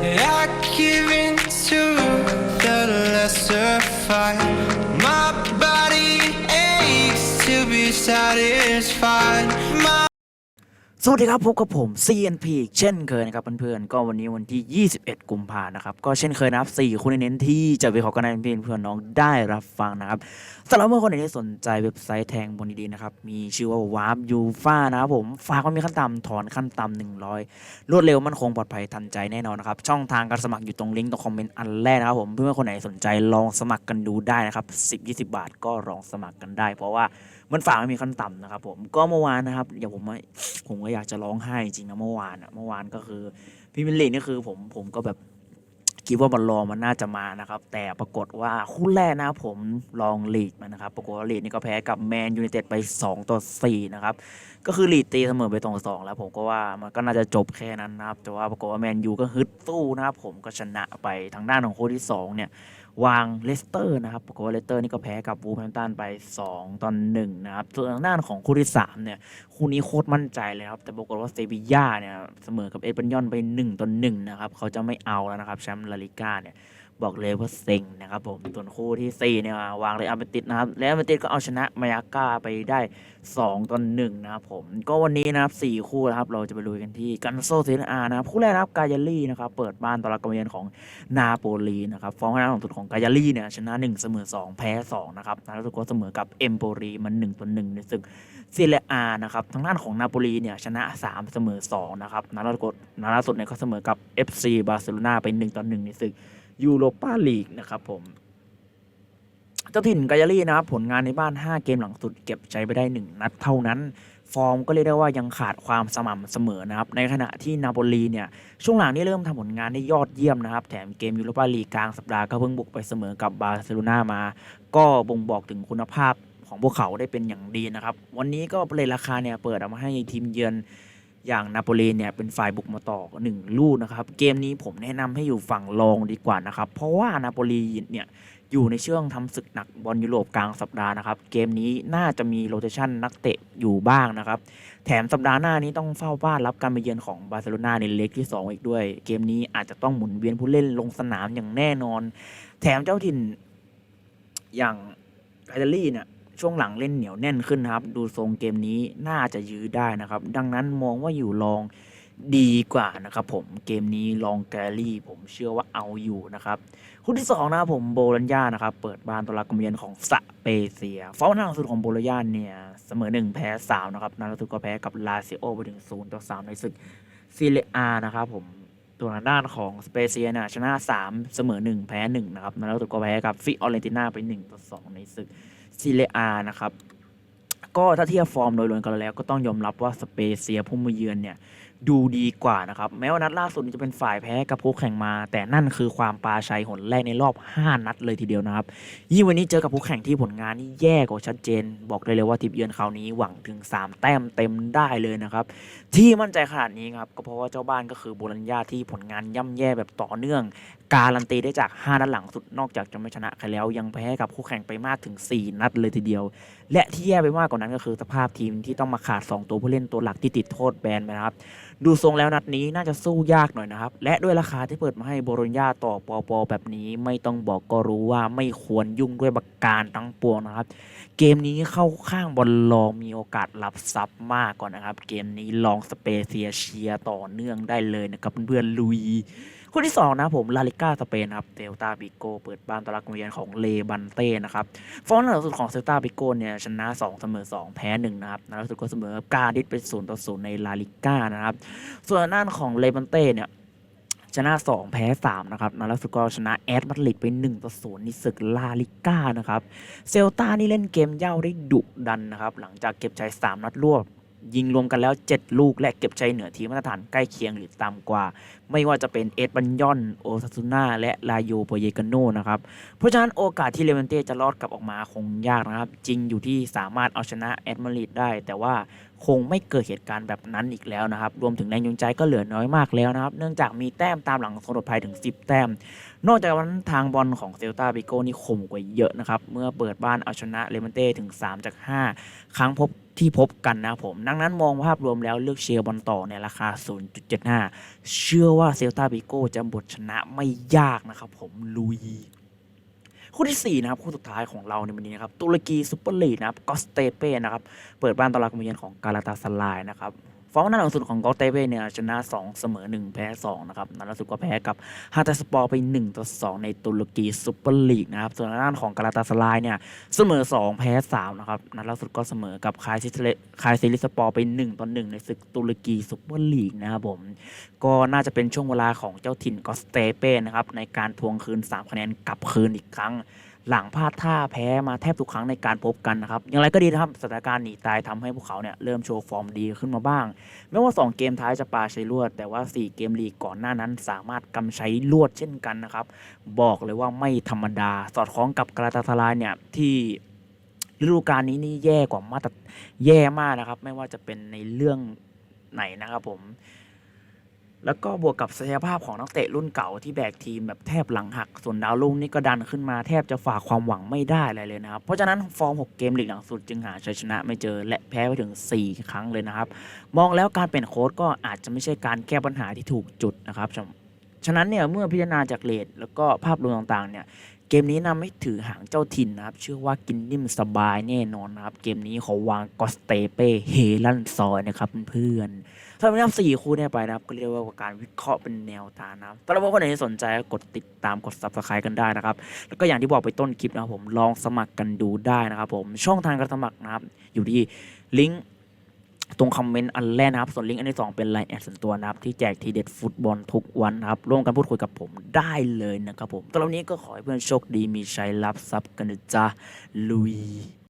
I give in to the lesser fight. My body aches to be satisfied. สวัสดีครับพบกับผม CNP อีกเช่นเคยนะครับเพื่อนๆก็วันนี้วันที่ 21 กุมภานะครับก็เช่นเคยนะครับ4คู่เน้นที่จะไปขอกันให้เพื่อนๆน้องได้รับฟังนะครับสำหรับเมื่อคนไหนที่สนใจเว็บไซต์แทงบนดีๆนะครับมีชื่อว่า Warp u f a นะครับผมฝากว่ามีขั้นต่ำถอนขั้นต่ำ100 รวดเร็วมั่นคงปลอดภัยทันใจแน่นอนนะครับช่องทางการสมัครอยู่ตรงลิงก์ตรงคอมเมนต์อันแรกนะครับผมเพื่อนๆคนไหนสนใจลองสมัครกันดูได้นะครับ10-20 บาท ก็ลองสมัครกันได้ เพราะว่ามันฝากไม่มีขั้นต่ำนะครับผมก็เมื่อวานนะครับอย่าผมไม่ผมก็อยากจะร้องไห้จริงนะเมื่อวานอะเมื่อวานก็คือพี่มิลลีกนี่คือผมผมก็แบบคิดว่าบอลลอมันน่าจะมานะครับ แต่ปรากฏว่าคู่แรกนะผมลองลีดมานะครับ ปรากฏว่าลีดนี่ก็แพ้กับแมนยู i นเต็ดไป 2 ต่อ 4 นะครับ ก็คือลีดตีเสมอไปตรงสองแล้วผมก็ว่ามันก็น่าจะจบแค่นั้นนะครับ แต่ว่าปรากฏว่าแมนยูก็ฮึดสู้นะครับผมก็ชนะไปทางด้านของคู่ที่ 2 เนี่ย วางเลสเตอร์นะครับปรากฏว่าเลสเตอร์นี่ก็แพ้กับวูแฮมตันไป 2ตอน1นะครับ ส่วนทางด้านของคู่ที่3เนี่ยคู่นี้โคตรมั่นใจเลยครับ แต่ปรากฏว่าเซบีย่าเนี่ยเสมอกับเอสปันยอนไป1ต่อ1นะครับ เขาจะไม่เอาแล้วนะครับแชมป์ลาลิก้าเนี่ย บอกเลยว่าเซ็งนะครับผมส่วนคู่ที่ 4 เนี่ย วางเลยอาร์เบติสนะครับแล้วอาร์เบติสก็เอาชนะมายาก้าไปได้ 2ต่อ1นะครับผมก็วันนี้นะครับ 4 คู่นะครับ เราจะไปลุยกันที่กันโซเซนอานะครับ คู่แรกนะครับกายาลี่นะครับ เปิดบ้านต้อรับการมเยือนของนาโปลีนะครับฟอร์มคะแนนของสุดของกายาลี่เนี่ยชนะ 1 เสมอ 2 แพ้ 2 นะครับนาสุดก็เสมอกับเอมโปลีมัน1ต่อ1ในศึกซีเรียอานะครับทางด้านของนาโปลีเนี่ยชนะ 3 เสมอ2นะครับนัดล่าสุดนัดล่าสุดเนี่ยก็เสมอกับ FC บาร์เซโลนาไป1ต่อ1ในศึก ยูโรปาลีกนะครับผมเจ้าถิ่นกายาลีนะครับผลงานในบ้าน 5 เกมหลังสุดเก็บใจไปได้ 1 นัดเท่านั้น ฟอร์มก็เรียกได้ว่ายังขาดความสม่ำเสมอนะครับ ในขณะที่นาโปลีเนี่ยช่วงหลังนี่เริ่มทำผลงานได้ยอดเยี่ยมนะครับ แถมเกมยูโรปาลีกกลางสัปดาห์ก็เพิ่งบุกไปเสมอกับบาร์เซโลนามา ก็บ่งบอกถึงคุณภาพของพวกเขาได้เป็นอย่างดีนะครับ วันนี้ก็เลยราคาเนี่ยเปิดเอามาให้ทีมเยือน อย่างนาโปลีเนี่ยเป็นฝ่ายบุกมาต่อหนึ่งลูกนะครับ เกมนี้ผมแนะนำให้อยู่ฝั่งรองดีกว่านะครับ เพราะว่านาโปลีเนี่ยอยู่ในช่วงทำศึกหนักบอลยุโรปกลางสัปดาห์นะครับ เกมนี้น่าจะมีโรเตชันนักเตะอยู่บ้างนะครับ แถมสัปดาห์หน้านี้ต้องเฝ้าบ้านรับการมาเยือนของบาร์เซโลนาในเล็กที่ 2 อีกด้วย เกมนี้อาจจะต้องหมุนเวียนผู้เล่นลงสนามอย่างแน่นอน แถมเจ้าถิ่นอย่างไคลลี่เนี่ย ช่วงหลังเล่นเหนียวแน่นขึ้นนะครับ ดูทรงเกมนี้น่าจะยื้อได้นะครับ ดังนั้นมองว่าอยู่รองดีกว่านะครับผมเกมนี้ลองแกลี่ ผมเชื่อว่าเอาอยู่นะครับคู่ที่สองนะครับผมโบลัญญานะครับ เปิดบ้านต้อนรับกรมเยือนของสเปเซียฟอร์มหน้าสุดของโบลัญญาเนี่ยเสมอหนึ่งแพ้สามนะครับนัดล่าสุดก็แพ้กับลาซิโอไปถึงศูนย์ต่อสามในศึกซีเรียนะครับผมตัวทาด้านของสเปเซียนี่ยชนะ 3 เสมอ 1 แพ้ 1 นะครับนัดล่าสุดก็แพ้กับฟิออเรนติน่าไป1ต่อ2ในศึก ซีเรียอานะครับก็ถ้าเทียบฟอร์มโดยรวมกันแล้วก็ต้องยอมรับว่าสเปเซียผู้มาเยือนเนี่ยดูดีกว่านะครับ แม้ว่านัดล่าสุดจะเป็นฝ่ายแพ้กับผู้แข่งมา แต่นั่นคือความปราชัยหนแรกในรอบ 5 นัดเลยทีเดียวนะครับ ยิ่งวันนี้เจอกับผู้แข่งที่ผลงานนี่แย่กว่าชัดเจน บอกได้เลยว่าทีมเยือนคราวนี้หวังถึง 3 แต้มเต็มได้เลยนะครับ ที่มั่นใจขนาดนี้ครับก็เพราะว่าเจ้าบ้านก็คือโบลัญญาที่ผลงานย่ำแย่แบบต่อเนื่อง การันตีได้จาก 5 นัดหลังสุดนอกจากจะไม่ชนะใครแล้ว ยังแพ้กับคู่แข่งไปมากถึง 4 นัดเลยทีเดียว และที่แย่ไปมากกว่านั้นก็คือสภาพทีมที่ต้องมาขาด 2 ตัวผู้เล่นตัวหลักที่ติดโทษแบนนะครับดูทรงแล้วนัดนี้น่าจะสู้ยากหน่อยนะครับ และด้วยราคาที่เปิดมาให้โบโรญญาต่อปอปอแบบนี้ไม่ต้องบอกก็รู้ว่าไม่ควรยุ่งด้วยบักการทั้งปวงนะครับ เกมนี้เข้าข้างบอลลองมีโอกาสรับซับมากก่อนนะครับ เกมนี้ลองสเปเซียเชียต่อเนื่องได้เลยนะครับเพื่อนๆลุย คู่ที่2นะผมลาลิก้าสเปนครับเซลตาบิโกเปิดบ้านต้อนรับการมเยือนของเลบันเต้นะครับฟอร์มล่าสุดของเซลตาบิโกเนี่ยชนะ 2 เสมอ 2 แพ้1นะครับนัดล่าสุดก็เสมอกาดิสไป0ต่อ0ในลาลิก้านะครับส่วนด้านของเลบันเต้เนี่ยชนะ 2 แพ้ 3 นะครับนัดล่าสุดก็ชนะแอดมาดริดไป1ต่อ0ในศึกลาลิก้านะครับ เซลตานี่เล่นเกมเย่าได้ดุดันนะครับ หลังจากเก็บชัย3นัดรวด ยิงรวมกันแล้ว 7 ลูกและเก็บชัยเหนือทีมมาตรฐานใกล้เคียงหรือต่ำกว่า ไม่ว่าจะเป็นเอ็ดบันยอน โอซาซูน่าและลาโยโปเยกาโนนะครับ เพราะฉะนั้นโอกาสที่เลเวนเต้จะรอดกลับออกมาคงยากนะครับ จริงอยู่ที่สามารถเอาชนะแอดมาริดได้ แต่ว่าคงไม่เกิดเหตุการณ์แบบนั้นอีกแล้วนะครับ รวมถึงแรงจูงใจก็เหลือน้อยมากแล้วนะครับ เนื่องจากมีแต้มตามหลังสลดภัยถึง 10 แต้ม นอกจากนั้นทางบอลของเซลตาบิโกนี่คมกว่าเยอะนะครับ เมื่อเปิดบ้านเอาชนะเลเวนเต้ถึง 3 จาก 5 ครั้งพบ ที่พบกันนะผม ดังนั้นมองภาพรวมแล้วเลือกเชียร์บอลต่อในราคา 0.75 เชื่อว่าเซลตาบิโก้จะบทชนะไม่ยากนะครับผมลุยคู่ที่ 4 นะครับ คู่สุดท้ายของเราในวันนี้นะครับ ตุรกีซุปเปอร์ลีกนะครับกอสเตเป้นะครับ เปิดบ้านต้อนรับการเยือนของกาลาตาสลายนะครับ ฟอร์มน้าหลังสุดของกอสเตเป้เนี่ยชนะ 2 เสมอ 1 แพ้ 2 นะครับนัดล่าสุดก็แพ้กับฮาตาสปอร์ไป 1 ต่อ 2 ในตุรกีซุปเปอร์ลีกนะครับ ส่วนด้านของกาลาตาสลายเนี่ยเสมอ 2 แพ้ 3 นะครับนัดล่าสุดก็เสมอกับคายซิเทคายซิลิสปอร์ไป 1 ต่อ 1 ในศึกตุรกีซุปเปอร์ลีกนะครับผม ก็น่าจะเป็นช่วงเวลาของเจ้าถิ่นกอสเตเป้นะครับในการทวงคืน 3 คะแนนกลับคืนอีกครั้ง หลังพลาดท่าแพ้มาแทบทุกครั้งในการพบกันนะครับ อย่างไรก็ดีนะครับสถานการณ์หนีตายทำให้พวกเขาเนี่ยเริ่มโชว์ฟอร์มดีขึ้นมาบ้าง ไม่ว่า 2 เกมท้ายจะปาใช้ลวด แต่ว่า 4 เกมลีกก่อนหน้านั้น สามารถกำใช้ลวดเช่นกันนะครับ บอกเลยว่าไม่ธรรมดา สอดคล้องกับกราตาทลายเนี่ยที่ฤดูกาลนี้นี่แย่กว่ามาตรแย่มากนะครับ ไม่ว่าจะเป็นในเรื่องไหนนะครับผม แล้วก็บวกกับศักยภาพของนักเตะรุ่นเก่าที่แบกทีมแบบแทบหลังหัก ส่วนดาวรุ่งนี่ก็ดันขึ้นมาแทบจะฝากความหวังไม่ได้อะไรเลยนะครับ เพราะฉะนั้นฟอร์ม 6 เกมลีกหลังสุดจึงหาชัยชนะไม่เจอและแพ้ไปถึง 4 ครั้งเลยนะครับ มองแล้วการเป็นโค้ชก็อาจจะไม่ใช่การแก้ปัญหาที่ถูกจุดนะครับ ฉะนั้นเนี่ยเมื่อพิจารณาจากเลทแล้วก็ภาพรวมต่างๆเนี่ยเกมนี้นำให้ถือหางเจ้าถิ่นนะครับ เชื่อว่ากินนิ่มสบายแน่นอนนะครับ เกมนี้เขาวางกอสเตเป้เฮลันซอยนะครับเพื่อนๆสำหรับนับสี่คู่เนี่ยไปนะครับ ก็เรียกว่าการวิเคราะห์เป็นแนวทางนะครับถ้าเราคนไหนที่สนใจก็กดติดตามกด subscribe กันได้นะครับ แล้วก็อย่างที่บอกไปต้นคลิปนะครับผมลองสมัครกันดูได้นะครับผมช่องทางการสมัครนะครับ อยู่ที่ลิงก์ ตรงคอมเมนต์อันแรกนะครับ ส่วนลิงก์อันที่ 2 เป็นไลน์แอดส่วนตัวนะครับ ที่แจกทีเด็ดฟุตบอลทุกวันนะครับ ร่วมกันพูดคุยกับผมได้เลยนะครับผมตอนนี้ก็ขอให้เพื่อนโชคดีมีชัยรับทรัพย์กันนะจ๊ะลุย